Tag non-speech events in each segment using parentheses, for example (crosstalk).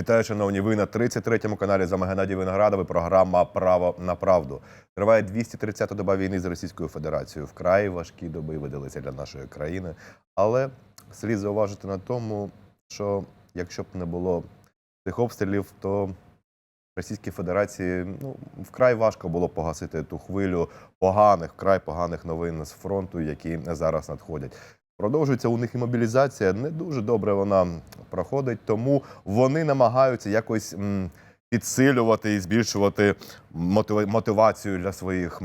Вітаю, шановні. Ви на 33-му каналі за Геннадій Виноградов і програма Право на правду. Триває 230-та доба війни з Російською Федерацією. Вкрай важкі доби видалися для нашої країни. Але слід зауважити на тому, що якщо б не було цих обстрілів, то Російській Федерації ну вкрай важко було погасити ту хвилю поганих, вкрай поганих новин з фронту, які зараз надходять. Продовжується у них і мобілізація. Не дуже добре вона проходить, тому вони намагаються якось підсилювати і збільшувати мотива- мотивацію для своїх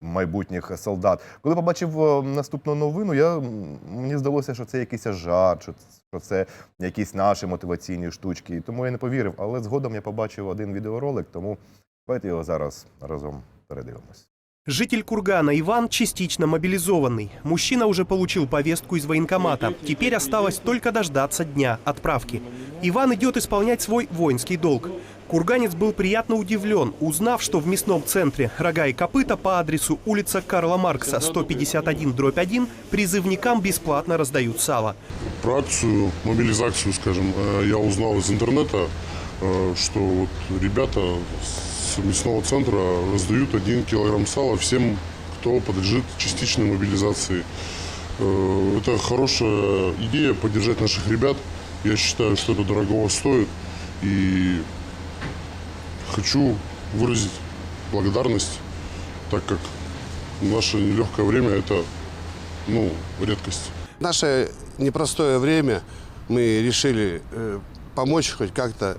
майбутніх солдат. Коли побачив наступну новину, я мені здалося, що це якийсь жарт, що це якісь наші мотиваційні штучки. Тому я не повірив. Але згодом я побачив один відеоролик, тому давайте його зараз разом передивимось. Житель Кургана Иван частично мобилизованный. Мужчина уже получил повестку из военкомата. Теперь осталось только дождаться дня отправки. Иван идет исполнять свой воинский долг. Курганец был приятно удивлен, узнав, что в мясном центре «Рога и копыта» по адресу улица Карла Маркса, 151, дробь 1, призывникам бесплатно раздают сало. Про акцию, мобилизацию, скажем, э, я узнал из интернета, э, что вот ребята с мясного центра раздают один килограмм сала всем, кто подлежит частичной мобилизации. Э, Это хорошая идея поддержать наших ребят. Я считаю, что это дорогого стоит. И хочу выразить благодарность, так как наше нелегкое время это ну, редкость. Наше непростое время мы решили э, помочь хоть как-то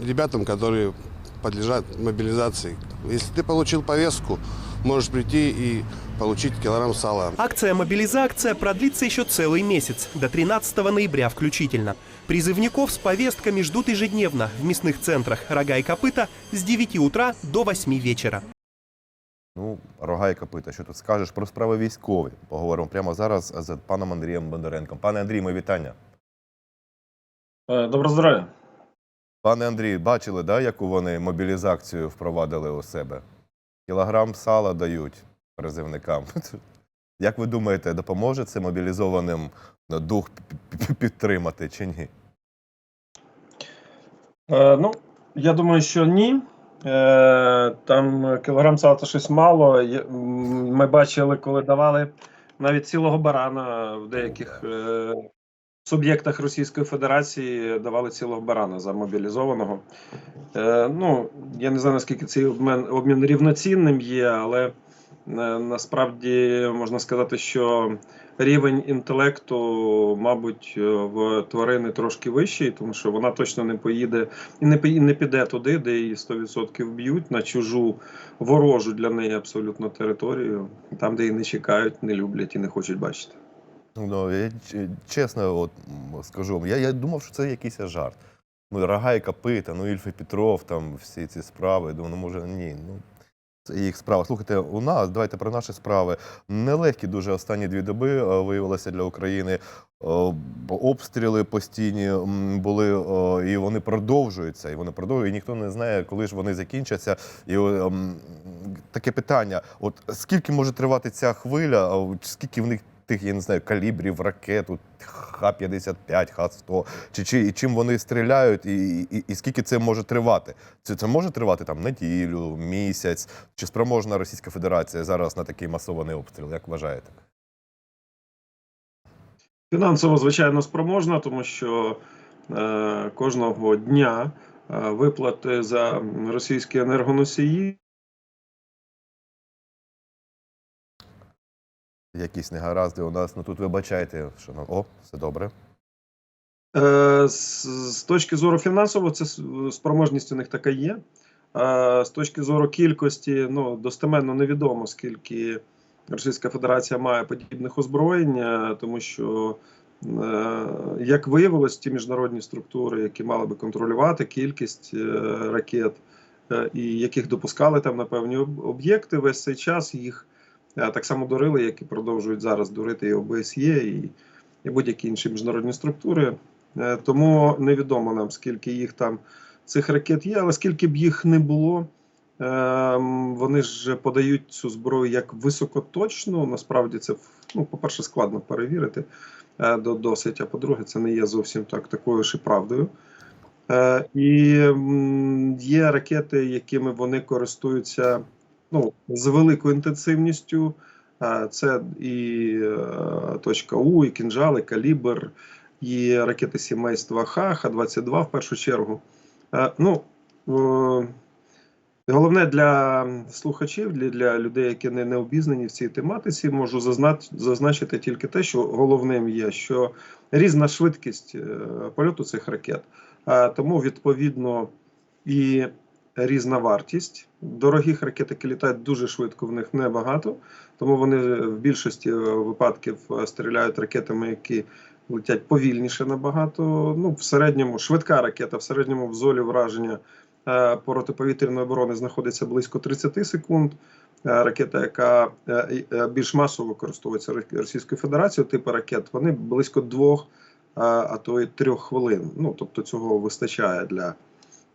ребятам, которые подлежат мобилизации. Если ты получил повестку, можешь прийти и получить килограмм сала. Акция «Мобилизакция» продлится еще целый месяц, до 13 ноября включительно. Призывников с повестками ждут ежедневно в мясных центрах «Рога и копыта» с 9 утра до 8 вечера. Ну, рога і копита, що тут скажеш про справи військові? Поговоримо прямо зараз з паном Андрієм Бондаренком. Пане Андрій, ми вітання. Е, Доброго здоров'я. Пане Андрій, бачили, да, яку вони мобілізацію впровадили у себе? Кілограм сала дають призивникам. (laughs) Як ви думаєте, допоможе це мобілізованим ну, дух пі- пі- підтримати чи ні? Е, ну, я думаю, що ні. Е, там кілограм сала то щось мало. Ми бачили, коли давали навіть цілого барана в деяких е, суб'єктах Російської Федерації давали цілого барана за мобілізованого. Е, ну, я не знаю, наскільки цей обмін, обмін рівноцінним є, але е, насправді можна сказати, що рівень інтелекту, мабуть, е, в тварини трошки вищий, тому що вона точно не поїде і не пої- не піде туди, де її 100% б'ють на чужу ворожу для неї абсолютно територію, там, де її не чекають, не люблять і не хочуть бачити. Ну, я чесно от, скажу вам, я, я думав, що це якийсь жарт. Ну, рога і копита, ну, Ільф Петров, там всі ці справи. Думаю, ну, може, ні. Ну, це їх справа. Слухайте, у нас, давайте про наші справи. Нелегкі дуже останні дві доби е, виявилися для України. Е, Обстріли постійні були, е, і вони продовжуються. І вони продовжують, і ніхто не знає, коли ж вони закінчаться. І е, таке питання: от скільки може тривати ця хвиля, скільки в них тих, я не знаю, калібрів, ракет, от Х-55, Х-100, чи, чи і чим вони стріляють, і, і, і скільки це може тривати? Це, це може тривати там неділю, місяць? Чи спроможна Російська Федерація зараз на такий масований обстріл? Як вважаєте? Фінансово, звичайно, спроможна, тому що е, кожного дня е, виплати за російські енергоносії Якісь негаразди у нас. Ну тут вибачайте, що ну, о, все добре. Е, З, з точки зору фінансово, це спроможність у них така є. Е, З точки зору кількості, ну достеменно невідомо, скільки Російська Федерація має подібних озброєнь, е, тому що, е, як виявилось, ті міжнародні структури, які мали би контролювати кількість е, ракет, і яких допускали там на певні об'єкти, весь цей час їх так само дурили, як і продовжують зараз дурити і ОБСЄ, і, і будь-які інші міжнародні структури. Е, Тому невідомо нам, скільки їх там цих ракет є, але скільки б їх не було, ем, вони ж подають цю зброю як високоточну. Насправді це ну, по-перше, складно перевірити е, досить. А по-друге, це не є зовсім так такою ж і правдою. Е, І є ракети, якими вони користуються ну, з великою інтенсивністю. Це і е, точка У, і кінжал, і калібр, і ракети сімейства Х, Х-22 в першу чергу. Е, Ну, е, головне для слухачів, для, для людей, які не, не обізнані в цій тематиці, можу зазначити тільки те, що головним є, що різна швидкість польоту цих ракет. Тому відповідно і різна вартість. Дорогих ракет, які літають дуже швидко, в них небагато, тому вони в більшості е, випадків е, стріляють ракетами, які летять повільніше набагато. Ну, в середньому швидка ракета, в середньому в золі враження е, протиповітряної оборони знаходиться близько 30 секунд. Ракета, яка більш масово використовується Російською Федерацією, типу ракет, вони близько двох а, то й трьох хвилин. Ну тобто цього вистачає для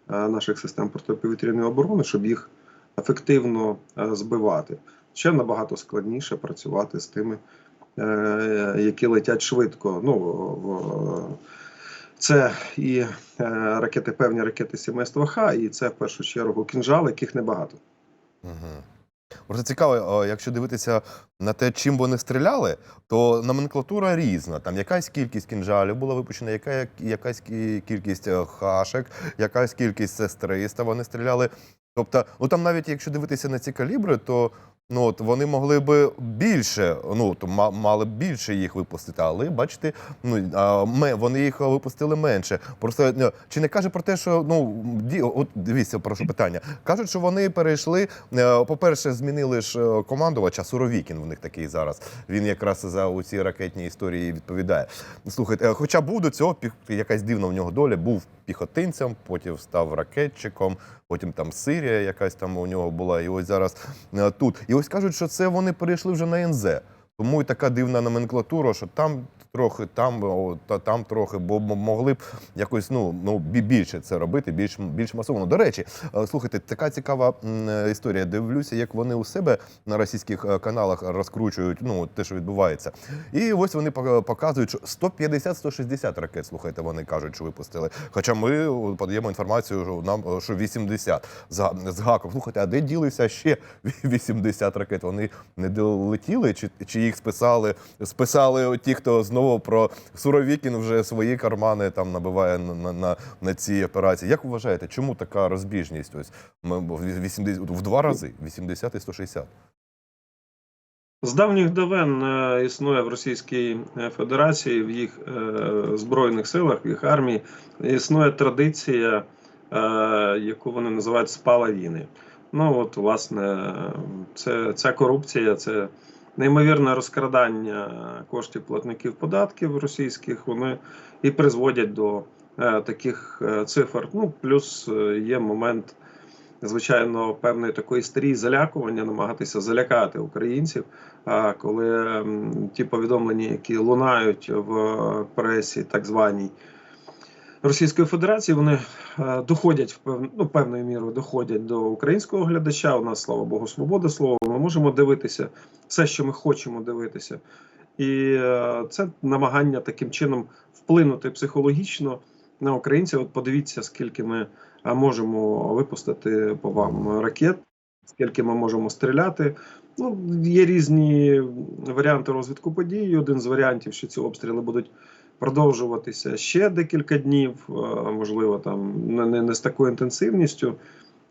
наших систем протиповітряної оборони, щоб їх ефективно збивати. Ще набагато складніше працювати з тими, е, які летять швидко. Ну це і е, ракети, певні ракети сімейства Х, і це в першу чергу кінжали, яких небагато. Угу. Просто цікаво, якщо дивитися на те, чим вони стріляли, то номенклатура різна. Там якась кількість кінжалів була випущена, яка, якась кількість е, хашек, якась кількість С-300 вони стріляли. Тобто, ну там навіть якщо дивитися на ці калібри, то ну, от, вони могли би більше, ну, то мали б більше їх випустити, але бачите, ну, а, ми, вони їх випустили менше. Просто ну, чи не каже про те, що ну, ді, от дивіться, прошу питання. Кажуть, що вони перейшли. е, По-перше, змінили ж е, командувача Суровікін. В них такий зараз. Він якраз за у ці ракетні історії відповідає. Слухайте, е, хоча був до цього якась дивна в нього доля, був піхотинцем, потім став ракетчиком, потім там Сирія якась там у нього була, і ось зараз е, тут. І ось кажуть, що це вони перейшли вже на НЗ. Тому і така дивна номенклатура, що там трохи, там, о, та, там трохи, бо могли б якось ну, ну, більше це робити, більш, більш масово. До речі, е, слухайте, така цікава е, історія. Дивлюся, як вони у себе на російських е, каналах розкручують ну, те, що відбувається. І ось вони пок- показують, що 150-160 ракет, слухайте, вони кажуть, що випустили. Хоча ми подаємо інформацію, що нам е, що 80 з, з гаком. Слухайте, а де ділися ще 80 ракет? Вони не долетіли, чи, чи їх списали? Списали ті, хто знову про Суровікін вже свої кармани там набиває на, на, на, на ці операції. Як вважаєте, чому така розбіжність? Ось ми бо 80, в два рази 80 і 160. З давніх давен е, існує в Російській е, Федерації, в їх е, збройних силах, в їх армії існує традиція, яку вони називають спала війни. Ну от, власне, це ця корупція, це неймовірне розкрадання коштів платників податків російських. Вони і призводять до е, таких е, цифр. Ну, плюс е, є момент. Звичайно, певної такої істерії залякування, намагатися залякати українців. А коли ті повідомлення, які лунають в пресі, так званій Російської Федерації, вони е, доходять в пев... ну, певною мірою доходять до українського глядача. У нас, слава Богу, свобода слова. Ми можемо дивитися все, що ми хочемо дивитися. І е, це намагання таким чином вплинути психологічно на українців. От подивіться, скільки ми е, можемо випустити по вам ракет, скільки ми можемо стріляти. Ну, є різні варіанти розвитку подій. Один з варіантів, що ці обстріли будуть продовжуватися ще декілька днів, е, можливо, там не, не, не з такою інтенсивністю,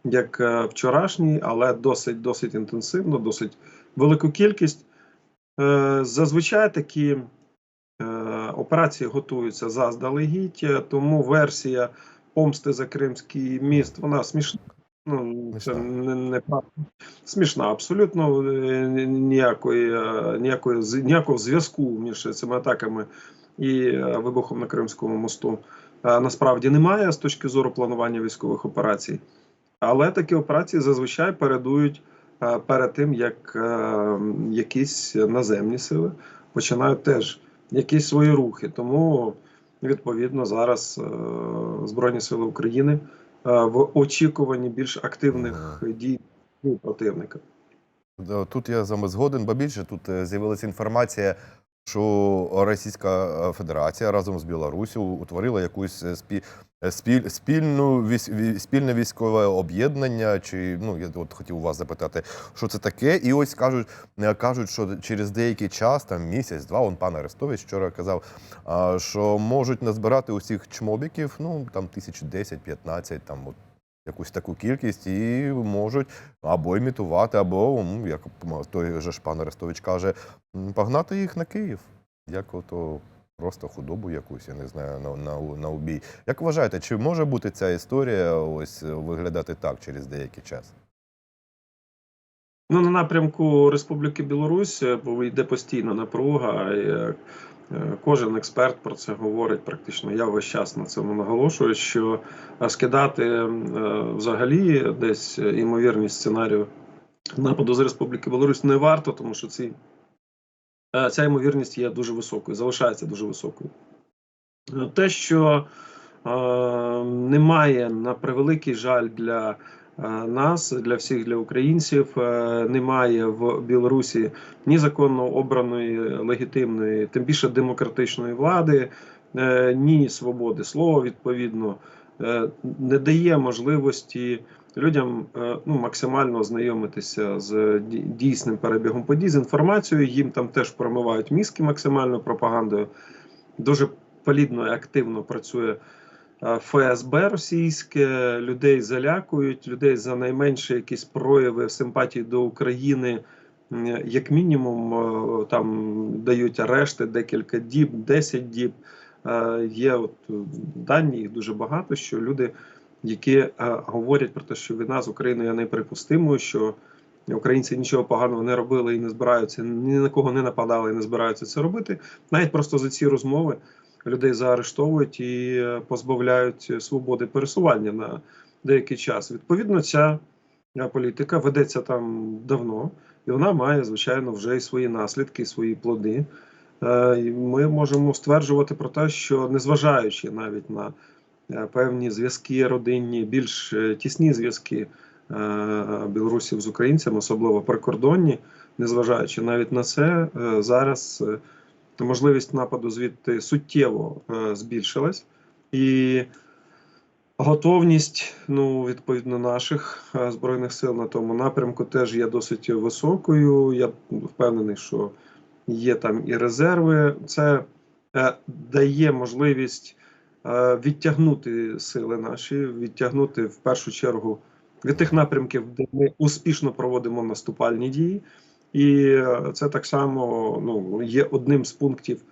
як е, вчорашній, але досить досить інтенсивно, досить велику кількість. Е, Зазвичай такі операції готуються заздалегідь, тому версія помсти за Кримський міст вона смішна. Ну, це не, не. Смішна, абсолютно ніякої, ніякої, ніякого зв'язку між цими атаками і е, вибухом на Кримському мосту е, насправді немає з точки зору планування військових операцій. Але такі операції зазвичай передують е, перед тим, як якісь наземні сили починають теж якісь свої рухи. Тому відповідно зараз Збройні Сили України в очікуванні більш активних дій противника. Тут я з вами згоден, бо більше тут з'явилася інформація, що Російська Федерація разом з Білорусю утворила якусь е, спі, е, спіль, спільну військ, спільне військове об'єднання. Чи ну я от хотів вас запитати, що це таке? І ось кажуть, е, кажуть, що через деякий час, там місяць, два, он пан Арестович вчора казав, що можуть назбирати усіх чмобіків, ну там тисяч 10-15, там от якусь таку кількість, і можуть або імітувати, або, як той же ж пан Арестович каже, погнати їх на Київ. Як ото просто худобу якусь, я не знаю, на, на, на убій. Як вважаєте, чи може бути ця історія ось виглядати так через деякий час? Ну, на напрямку Республіки Білорусь бо йде постійна напруга. Кожен експерт про це говорить практично. Я весь час на цьому наголошую, що е, скидати е, взагалі десь імовірність сценарію нападу з Республіки Білорусь не варто, тому що ці, е, ця ймовірність є дуже високою, залишається дуже високою. Те, що е, немає на превеликий жаль для нас, для всіх для українців, е, немає в Білорусі ні законно обраної легітимної, тим більше демократичної влади, е, ні свободи слова відповідно, е, не дає можливості людям е, ну, максимально ознайомитися з дійсним перебігом подій, з інформацією. Їм там теж промивають мізки максимально пропагандою. Дуже плідно і активно працює е, ФСБ російське, людей залякують, людей за найменші якісь прояви симпатії до України, як мінімум, е, там дають арешти декілька діб, 10 діб. Е, Є от е, дані, їх дуже багато, що люди, які е, говорять про те, що війна з Україною є неприпустимою, що українці нічого поганого не робили і не збираються, ні на кого не нападали і не збираються це робити. Навіть просто за ці розмови людей заарештовують і е, позбавляють свободи пересування на деякий час. Відповідно, ця е, політика ведеться там давно, і вона має, звичайно, вже і свої наслідки, і свої плоди. Е, Ми можемо стверджувати про те, що незважаючи навіть на певні зв'язки родинні, більш тісні зв'язки білорусів з українцями, особливо прикордонні, незважаючи навіть на це, зараз можливість нападу звідти суттєво е, збільшилась, і готовність, ну, відповідно, наших е, збройних сил на тому напрямку теж є досить високою. Я впевнений, що є там і резерви. Це е, дає можливість відтягнути сили наші, відтягнути в першу чергу від тих напрямків, де ми успішно проводимо наступальні дії. І це так само ну, є одним з пунктів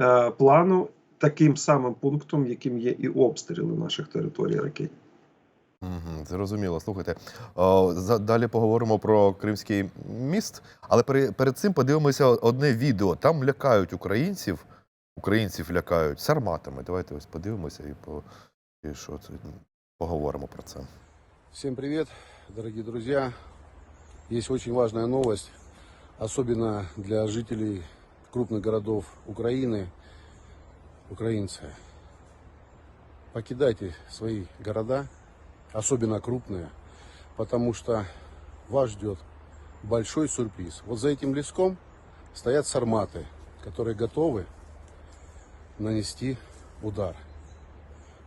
е, плану, таким самим пунктом, яким є і обстріли наших територій ракет. Угу, зрозуміло. Слухайте, о, за, далі поговоримо про Кримський міст, але пере, перед цим подивимося одне відео. Там лякають українців, українців лякають сарматами. Давайте ось подивимося і, по, і що це, поговоримо про це. Всем привет, дорогие друзья. Есть очень важная новость, особенно для жителей крупных городов Украины. Украинцы, покидайте свои города, особенно крупные, потому что вас ждет большой сюрприз. Вот за этим леском стоят сарматы, которые готовы нанести удар.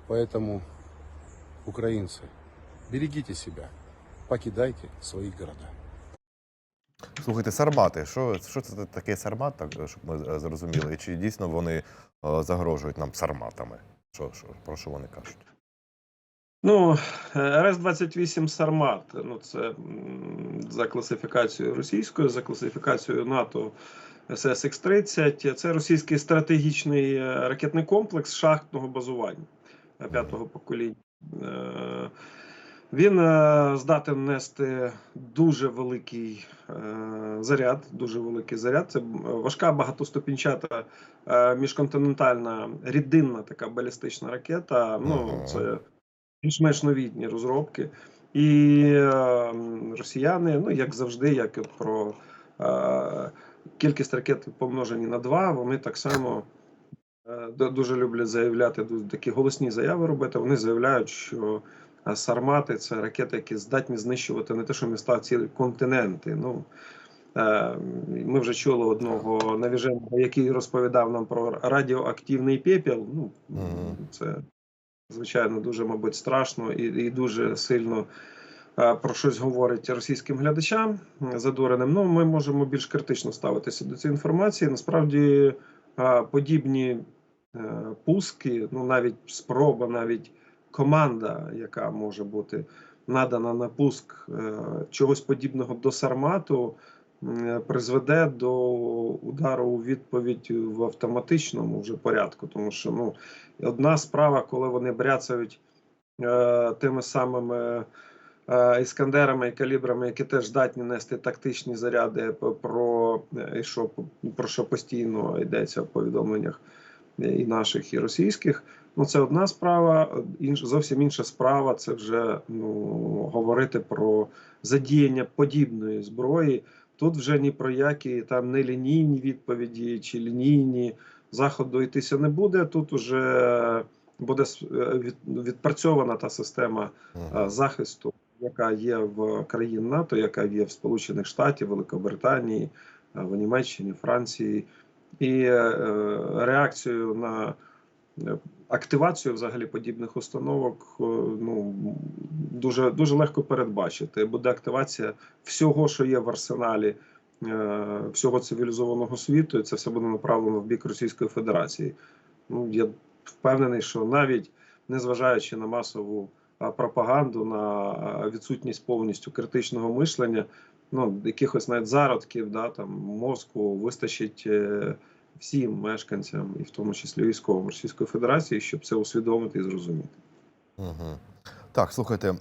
Поэтому, украинцы, берегите себя, покидайте свои города. Слухайте, сармати. Що, що це таке сармат, так, щоб ми е, зрозуміли? І чи дійсно вони е, загрожують нам сарматами? Що, що, про що вони кажуть? Ну, РС-28 Сармат. Ну, це за класифікацією російською, за класифікацією НАТО СС-30. Це російський стратегічний е, ракетний комплекс шахтного базування е, п'ятого покоління. Е, Він е, здатен нести дуже великий е, заряд, дуже великий заряд. Це важка багатоступінчата е, міжконтинентальна рідинна така балістична ракета. Ну, це більш-менш новітні розробки. І е, росіяни, ну як завжди, як і про е, кількість ракет помножені на два, вони так само е, дуже люблять заявляти такі голосні заяви робити. Вони заявляють, що е, сармати це ракети, які здатні знищувати не те, що міста, а цілі континенти. Ну Е, Ми вже чули одного навіженого, який розповідав нам про радіоактивний пепел. Ну, це звичайно дуже, мабуть, страшно і, і дуже сильно е, про щось говорить російським глядачам е, задуреним. Ну, ми можемо більш критично ставитися до цієї інформації. Насправді е, подібні е, пуски, ну навіть спроба, навіть команда, яка може бути надана на пуск е, чогось подібного до Сармату, призведе до удару у відповідь в автоматичному вже порядку. Тому що ну, одна справа, коли вони бряцають е, тими самими. е, Іскандерами і калібрами, які теж здатні нести тактичні заряди, про, що, про що постійно йдеться в повідомленнях і наших, і російських. Ну, це одна справа. Інш, зовсім інша справа це вже ну, говорити про задіяння подібної зброї. Тут вже ні про які там нелінійні відповіді чи лінійні заходу йтися не буде. Тут вже буде е, від, відпрацьована та система е, захисту, яка є в країн НАТО, яка є в Сполучених Штатів, Великобританії, е, в Німеччині, Франції, і реакцію на активацію взагалі подібних установок е, ну дуже дуже легко передбачити. Буде активація всього, що є в арсеналі е, всього цивілізованого світу, і це все буде направлено в бік Російської Федерації. Ну я впевнений, що навіть незважаючи на масову пропаганду, на відсутність повністю критичного мишлення, ну якихось навіть зародків, да там мозку вистачить е, всім мешканцям, і в тому числі військовим Російської Федерації, щоб це усвідомити і зрозуміти. Угу. Так, слухайте,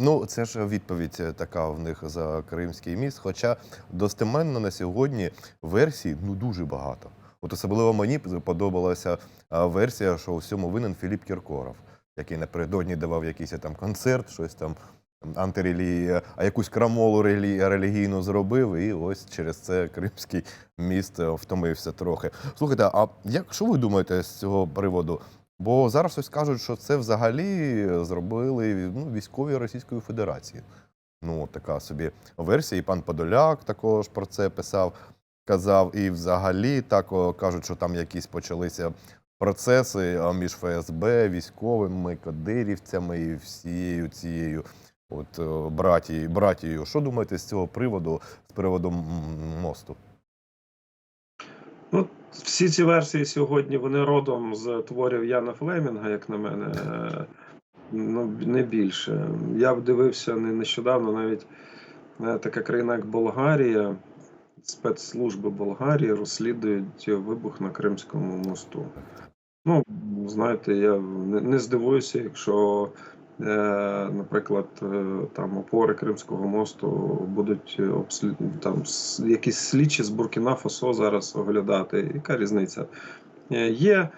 ну це ж відповідь така в них за Кримський міст. Хоча достеменно на сьогодні версій ну дуже багато. От особливо мені подобалася версія, що у всьому винен Філіп Кіркоров, який напередодні давав якийсь там концерт, щось там антирелігія, а якусь крамолу релігійну зробив, і ось через це Кримський міст е, втомився трохи. Слухайте, а як що ви думаєте з цього приводу? Бо зараз ось кажуть, що це взагалі зробили ну, військові Російської Федерації. Ну, така собі версія. І пан Подоляк також про це писав, казав. І взагалі так кажуть, що там якісь почалися процеси між ФСБ, військовими, кадирівцями і всією цією от е, братією. братією. Що думаєте з цього приводу, з приводу мосту? Ну, всі ці версії сьогодні вони родом з творів Яна Флемінга, як на мене. е, Ну, не більше. Я б дивився не нещодавно навіть е, така країна, як Болгарія, спецслужби Болгарії розслідують вибух на Кримському мосту. Ну, знаєте, я не, здивуюся, якщо, наприклад, е, там опори Кримського мосту будуть обслід... там якісь слідчі з Буркіна Фасо зараз оглядати. Яка різниця? Е, Є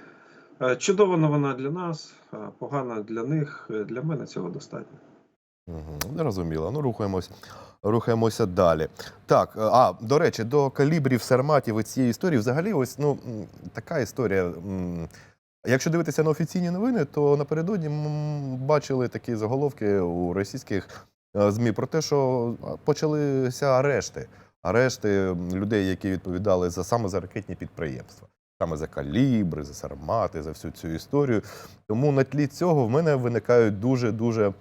е, чудова новина для нас, погана для них. Е, Для мене цього достатньо. Угу, зрозуміло. Ну, рухаємось, рухаємося далі. Так, е, а до речі, до калібрів, сарматів і цієї історії, взагалі, ось ну така історія. Якщо дивитися на офіційні новини, то напередодні м, бачили такі заголовки у російських е, ЗМІ про те, що почалися арешти. Арешти людей, які відповідали за саме за ракетні підприємства, саме за калібри, за сармати, за всю цю історію. Тому на тлі цього в мене виникають дуже дуже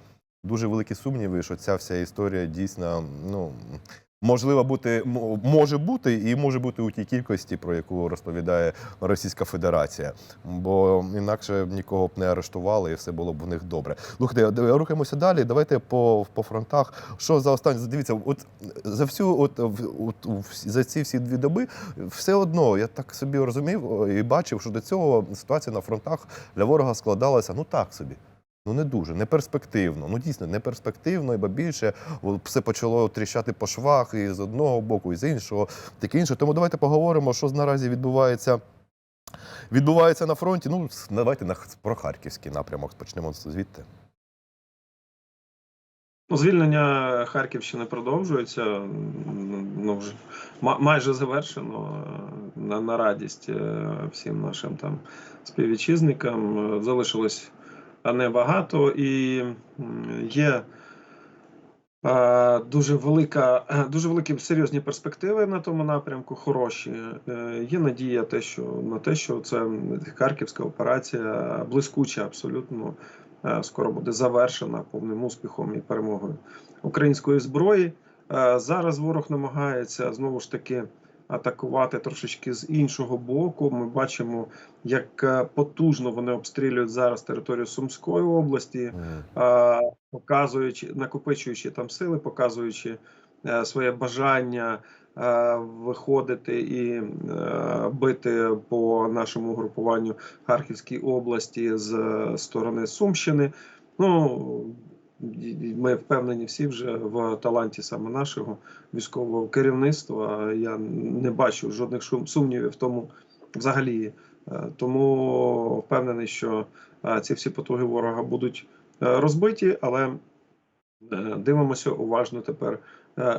дуже великі сумніви, що ця вся історія дійсно ну. Можливо, бути може бути і може бути у тій кількості, про яку розповідає Російська Федерація, бо інакше нікого б не арештували, і все було б у них добре. Слухайте, рухаємося далі. Давайте по, по фронтах. Що за останні дивіться, от за всю, от, в- от за ці всі дві доби, все одно я так собі розумів і бачив, що до цього ситуація на фронтах для ворога складалася ну так собі. Ну не дуже, не перспективно. Ну дійсно не перспективно, і ба більше все почало тріщати по швах і з одного боку, і з іншого, таке інше. Тому давайте поговоримо, що наразі відбувається. Відбувається на фронті. Ну, давайте на, про харківський напрямок. Почнемо звідти. Ну, звільнення Харківщини продовжується. Ну, вже ма- майже завершено е, на, на радість е, всім нашим там співвітчизникам. Залишилось небагато і є Е, Дуже велика, е, дуже великі серйозні перспективи на тому напрямку. Хороші. Е, Є надія те, що на те, що це харківська операція блискуча, абсолютно скоро буде завершена повним успіхом і перемогою української зброї. Зараз ворог намагається знову ж таки атакувати трошечки з іншого боку. Ми бачимо, як е, потужно вони обстрілюють зараз територію Сумської області показуючи, накопичуючи там сили, показуючи е, своє бажання е, виходити і бити по нашому групуванню Харківській області з сторони Сумщини. Ну ми впевнені всі вже в таланті саме нашого військового керівництва. Я не бачу жодних сумнівів в тому взагалі. Е, Тому впевнений, що е, ці всі потуги ворога будуть е, розбиті, але дивимося уважно тепер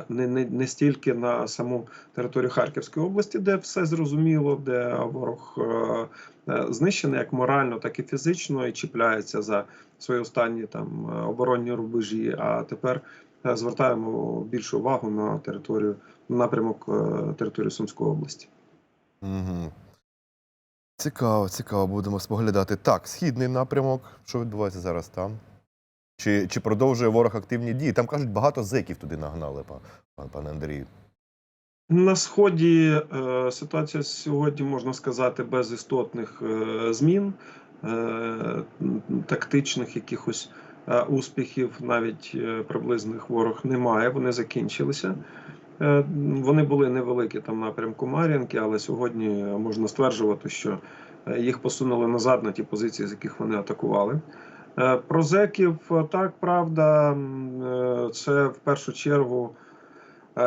не, не, не стільки на саму територію Харківської області, де все зрозуміло, де ворог е, е, знищений як морально, так і фізично, і чіпляється за свої останні там е, оборонні рубежі. А тепер е, звертаємо більшу увагу на територію на напрямок е, території Сумської області. Угу. Цікаво, цікаво, будемо споглядати. Так, східний напрямок. Що відбувається зараз там? Чи, чи продовжує ворог активні дії? Там кажуть, багато зеків туди нагнали, па- пан, пане Андрію. На сході е, ситуація сьогодні можна сказати без істотних е, змін, е, тактичних якихось е, успіхів, навіть е, приблизних ворог немає. Вони закінчилися. Е, вони були невеликі там напрямку Мар'їнки, але сьогодні можна стверджувати, що е, їх посунули назад на ті позиції, з яких вони атакували. Е, Про зеків е, так, правда, е, це в першу чергу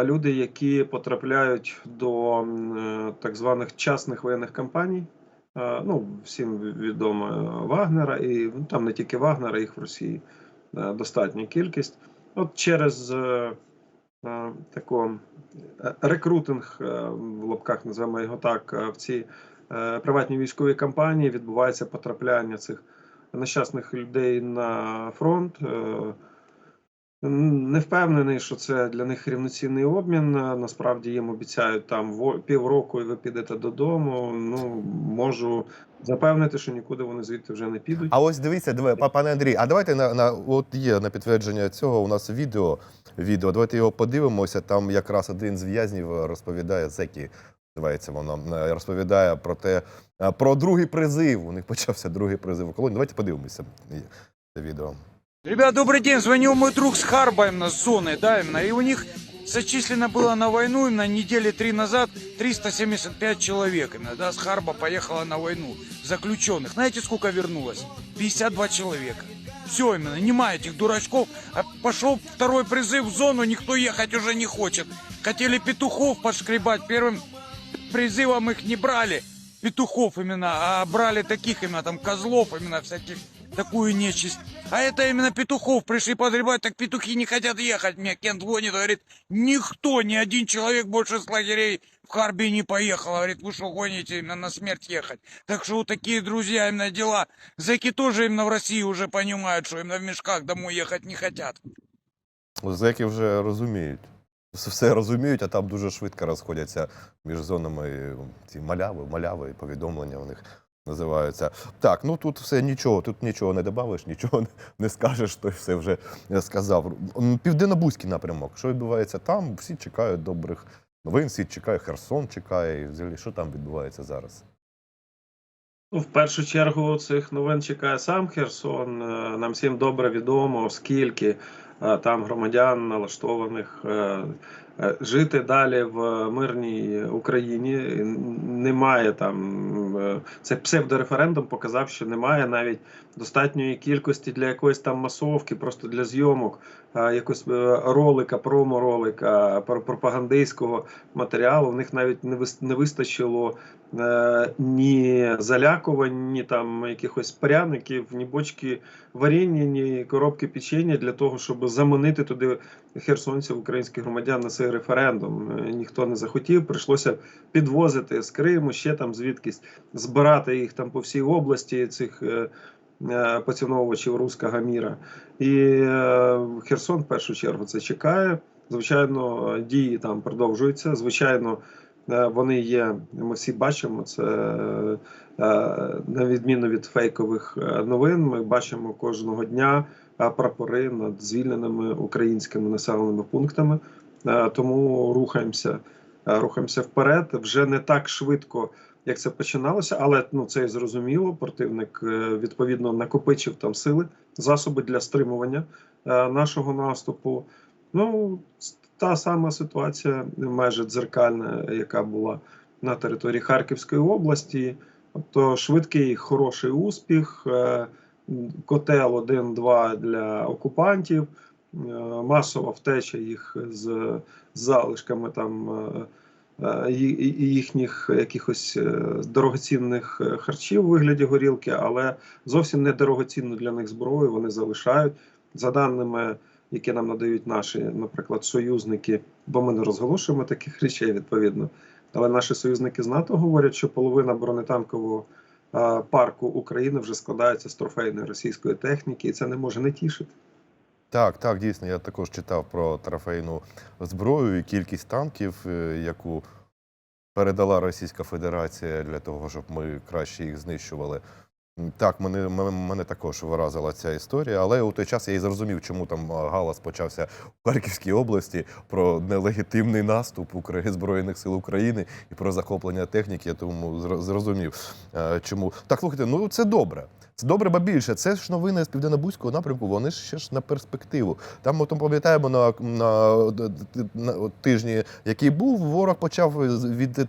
люди, які потрапляють до так званих частних воєнних кампаній. Ну, всім відомо Вагнера, і ну, там не тільки Вагнера, їх в Росії достатня кількість. От через е, рекрутинг, в лапках називаємо його так, в ці приватні військові кампанії відбувається потрапляння цих нещасних людей на фронт. Е, Не впевнений, що це для них рівноцінний обмін. Е, Насправді їм обіцяють там півроку, і ви підете додому. Ну можу запевнити, що нікуди вони звідти вже не підуть. А ось дивіться, диви, па- пане Андрій, а давайте на, на от є на підтвердження цього. У нас відео. Відео. Давайте його подивимося. Там якраз один з в'язнів розповідає зеки Називається воно е, розповідає про те, е, про другий призив. У них почався другий призив у колонії. Давайте подивимося е, це відео. Ребят, добрый день. Звонил мой друг с Харба именно с зоны, да, именно. И у них зачислено было на войну именно недели три назад 375 человек именно, да, с Харба поехало на войну. Заключенных. Знаете, сколько вернулось? 52 человека. Все именно, нема этих дурачков. А пошел второй призыв в зону, никто ехать уже не хочет. Хотели петухов подшкребать. Первым призывом их не брали. Петухов именно, а брали таких именно, там, козлов именно всяких, такую нечисть. А это именно петухов пришли подгребать, так петухи не хотят ехать. Мне Кент звонит, говорит, никто, ни один человек больше с лагерей в Харби не поехал. Говорит, вы что гоните именно на смерть ехать. Так что вот такие, друзья, именно дела. Зэки тоже именно в России уже понимают, что именно в мешках домой ехать не хотят. Зеки вже розуміють. Все- розуміють, а там дуже швидко розходяться між зонами ці маляви, маляви, повідомлення у них називаються. Так, ну тут все нічого, тут нічого не додавиш, нічого не- скажеш, той все вже сказав. Південно-Бузький напрямок. Що відбувається там? Всі чекають добрих новин, всі чекають, Херсон чекає. І взагалі, що там відбувається зараз? Ну, в першу чергу цих новин чекає сам Херсон. Е, Нам всім добре відомо, скільки там громадян налаштованих е, е, жити далі в мирній Україні. Немає там е, це псевдореферендум показав, що немає навіть достатньої кількості для якоїсь там масовки, просто для зйомок, е, якогось е, ролика, промо-ролика, пропагандистського матеріалу. В них навіть не вистачило е, ні залякувань, ні там якихось пряників, ні бочки варення, ні коробки печення для того, щоб заманити туди херсонців, українських громадян на цей референдум. Е, Ніхто не захотів, прийшлося підвозити з Криму, ще там звідкись збирати їх там по всій області, цих е, е, поціновувачів руського міра. І е, Херсон в першу чергу це чекає. Звичайно, дії там продовжуються. Звичайно, е, вони є. Ми всі бачимо це е, на відміну від фейкових е, новин. Ми бачимо кожного дня е, прапори над звільненими українськими населеними пунктами. Е, Тому рухаємося, е, рухаємося вперед. Вже не так швидко, як це починалося, але ну це і зрозуміло. Противник е, відповідно накопичив там сили, засоби для стримування е, нашого наступу. Ну, та сама ситуація, майже дзеркальна, яка була на території Харківської області. Тобто швидкий хороший успіх, е, котел 1-2 для окупантів, е, масова втеча їх з залишками там е, їхніх якихось дорогоцінних харчів у вигляді горілки, але зовсім не дорогоцінну для них зброю вони залишають. За даними, які нам надають наші, наприклад, союзники, бо ми не розголошуємо таких речей відповідно. Але наші союзники з НАТО говорять, що половина бронетанкового парку України вже складається з трофейної російської техніки, і це не може не тішити. Так, так, дійсно. Я також читав про трофейну зброю і кількість танків, е, яку передала Російська Федерація для того, щоб ми краще їх знищували. Так, мене, мене, також вразила ця історія, але у той час я і зрозумів, чому там галас почався у Харківській області про нелегітимний наступ Збройних сил України і про захоплення техніки. Я тому зро- зрозумів, е, чому. Так, слухайте, ну це добре. Добре, ба більше. Це ж новини з південно-бузького напрямку, вони ж ще ж на перспективу. Там ми пам'ятаємо на, на, на тижні, який був, ворог почав від,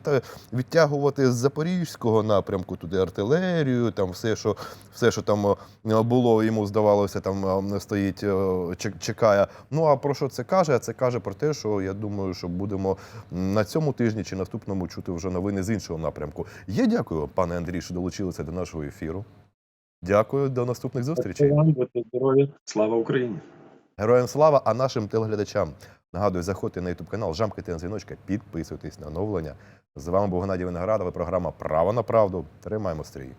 відтягувати з запорізького напрямку туди артилерію, там все, що все, що там е, було, йому здавалося, там е, стоїть, е, чекає. Ну а про що це каже? А це каже про те, що я думаю, що будемо на цьому тижні чи наступному чути вже новини з іншого напрямку. Я дякую, пане Андрій, що долучилися до нашого ефіру. Дякую, до наступних зустрічей. Будьте здорові. Слава Україні! Героям слава, а нашим телеглядачам нагадую, заходьте на YouTube канал, жамкайте на дзвіночка, підписуйтесь на оновлення. З вами був Геннадій Виноградов і програма Право на правду. Тримаємо стрій.